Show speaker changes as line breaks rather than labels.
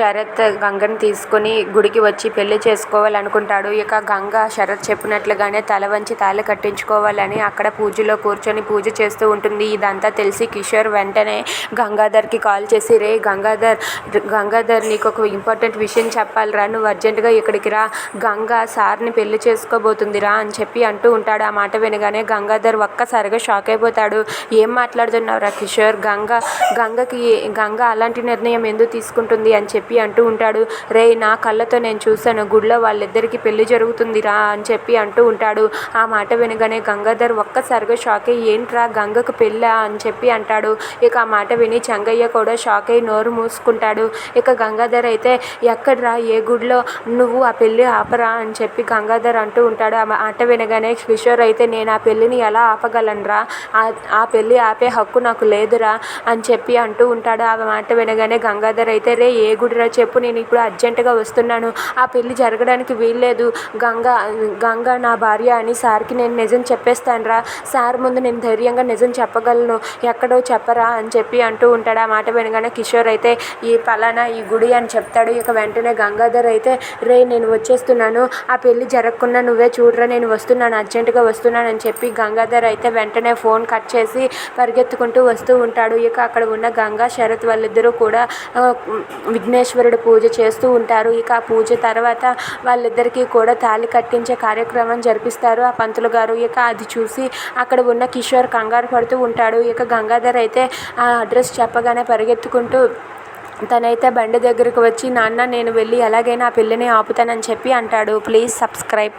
శరత్ గంగని తీసుకుని గుడికి వచ్చి పెళ్ళి చేసుకోవాలనుకుంటాడు. ఇక గంగ శరత్ చెప్పినట్లుగానే తల వంచి తాళి కట్టించుకోవాలని అక్కడ పూజలో కూర్చొని పూజ చేస్తూ ఉంటుంది. ఇదంతా తెలిసి కిషోర్ వెంటనే గంగాధర్కి కాల్ చేసి రే గంగాధర్ గంగాధర్ ఒక ఇంపార్టెంట్ విషయం చెప్పాలిరా నువ్వు అర్జెంటుగా ఇక్కడికి రా గంగ సార్ని పెళ్ళి చేసుకోబోతుందిరా అని చెప్పి అంటూ ఉంటాడు. ఆ మాట వినగానే గంగాధర్ ఒక్కసారిగా షాక్ అయిపోతాడు. ఏం మాట్లాడుతున్నావురా కిషోర్ గంగ గంగకి గంగ అలాంటి నిర్ణయం ఎందుకు తీసుకుంటుంది అని చెప్పి చెప్పి అంటూ ఉంటాడు. రేయ్ నా కళ్ళతో నేను చూశాను గుడిలో వాళ్ళిద్దరికీ పెళ్ళి జరుగుతుందిరా అని చెప్పి అంటూ ఉంటాడు. ఆ మాట వినగానే గంగాధర్ ఒక్కసారిగా షాక్ అయ్యి ఏంట్రా గంగకు పెళ్ళా అని చెప్పి అంటాడు. ఇక ఆ మాట విని చెంగయ్య కూడా షాక్ అయ్యి నోరు మూసుకుంటాడు. ఇక గంగాధర్ అయితే ఎక్కడ్రా ఏ గుడిలో నువ్వు ఆ పెళ్ళి ఆపరా అని చెప్పి గంగాధర్ అంటూ ఉంటాడు. ఆ మాట వినగానే కిషోర్ అయితే నేను ఆ పెళ్ళిని ఎలా ఆపగలనురా ఆ పెళ్ళి ఆపే హక్కు నాకు లేదురా అని చెప్పి అంటూ ఉంటాడు. ఆ మాట వినగానే గంగాధర్ అయితే రే ఏ గుడి చూడరా చెప్పు నేను ఇప్పుడు అర్జెంటుగా వస్తున్నాను. ఆ పెళ్ళి జరగడానికి వీల్లేదు గంగా గంగా నా భార్య అని సార్కి నేను నిజం చెప్పేస్తానురా సార్ ముందు నేను ధైర్యంగా నిజం చెప్పగలను ఎక్కడో చెప్పరా అని చెప్పి అంటూ ఉంటాడు. ఆ మాట వినగానే కిషోర్ అయితే ఈ పలానా ఈ గుడి అని చెప్తాడు. ఇక వెంటనే గంగాధర్ అయితే రే నేను వచ్చేస్తున్నాను ఆ పెళ్ళి జరగకుండా నువ్వే చూడరా నేను వస్తున్నాను అర్జెంటుగా వస్తున్నాను అని చెప్పి గంగాధర్ అయితే వెంటనే ఫోన్ కట్ చేసి పరిగెత్తుకుంటూ వస్తూ ఉంటాడు. ఇక అక్కడ ఉన్న గంగా శరత్ వాళ్ళిద్దరూ కూడా విఘ్నేశ్వరుడు పూజ చేస్తూ ఉంటారు. ఇక ఆ పూజ తర్వాత వాళ్ళిద్దరికీ కూడా తాళి కట్టించే కార్యక్రమం జరిపిస్తారు ఆ పంతులు గారు. ఇక అది చూసి అక్కడ ఉన్న కిషోర్ కంగారు పడుతూ ఉంటాడు. ఇక గంగాధర్ అయితే ఆ అడ్రస్ చెప్పగానే పరిగెత్తుకుంటూ తనైతే బండి దగ్గరకు వచ్చి నాన్న నేను వెళ్ళి ఎలాగైనా ఆ పెళ్ళిని ఆపుతానని చెప్పి అంటాడు. Please subscribe